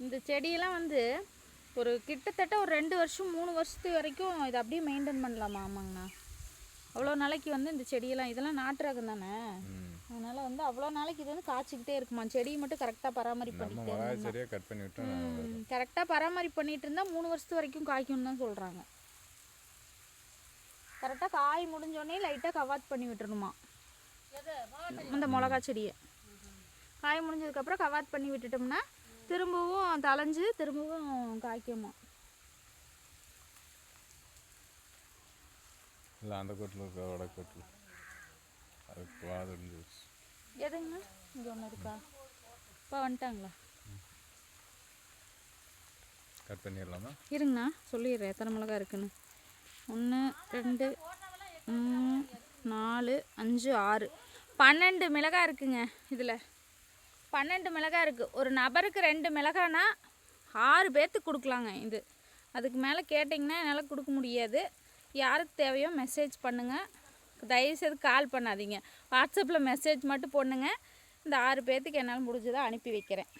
இந்த செடியெல்லாம் வந்து ஒரு கிட்டத்தட்ட ஒரு ரெண்டு வருஷம் மூணு வருஷத்து வரைக்கும் இதை அப்படியே மெயின்டைன் பண்ணலாமா? ஆமாங்கண்ணா. அவ்வளோ நாளைக்கு வந்து இந்த செடியெல்லாம் இதெல்லாம் நாட்டு ரகம் தானே? ம். அதனால் வந்து அவ்வளோ நாளைக்கு இது வந்து காய்ச்சிக்கிட்டே இருக்குமா? செடியை மட்டும் கரெக்டாக பராமரிப்பு செடியாக கட் கரெக்டாக பராமரிப்பு பண்ணிட்டு இருந்தால் மூணு வருஷத்து வரைக்கும் காய்க்கும்னு தான் சொல்கிறாங்க கரெக்டாக காய் முடிஞ்சோடனே லைட்டாக கவாத் பண்ணி விட்டுறணுமா இந்த மிளகா செடியை. காய் முடிஞ்சதுக்கப்புறம் கவாத் பண்ணி விட்டுட்டோம்னா திரும்பவும் தளைஞ்சு திரும்பவும் காய்க்குமா? இல்லை அந்த கோட்டில் இருக்க? வடக்கோட்டில் அதுக்கு வாது இருந்துச்சு எதுங்கண்ணா இங்கே ஒன்று இருக்கா? இப்போ வந்துட்டாங்களா? கட் பண்ணிடலாமா? இருங்கண்ணா சொல்லிடுறேன். எத்தனை மிளகா இருக்குன்னு. ஒன்று ரெண்டு மூணு நாலு அஞ்சு ஆறு. பன்னெண்டு மிளகாய் இருக்குங்க இதில். பன்னெண்டு மிளகாய் இருக்குது ஒரு நபருக்கு ரெண்டு மிளகானா ஆறு பேர்த்துக்கு கொடுக்கலாங்க இது. அதுக்கு மேலே கேட்டிங்கன்னா என்னால் கொடுக்க முடியாது. யாருக்கு தேவையோ மெசேஜ் பண்ணுங்கள் தயவுசெய்து கால் பண்ணாதீங்க. வாட்ஸ்அப்பில் மெசேஜ் மட்டும் பண்ணுங்கள் இந்த ஆறு பேர்த்துக்கு என்னால் முடிஞ்சதை அனுப்பி வைக்கிறேன்.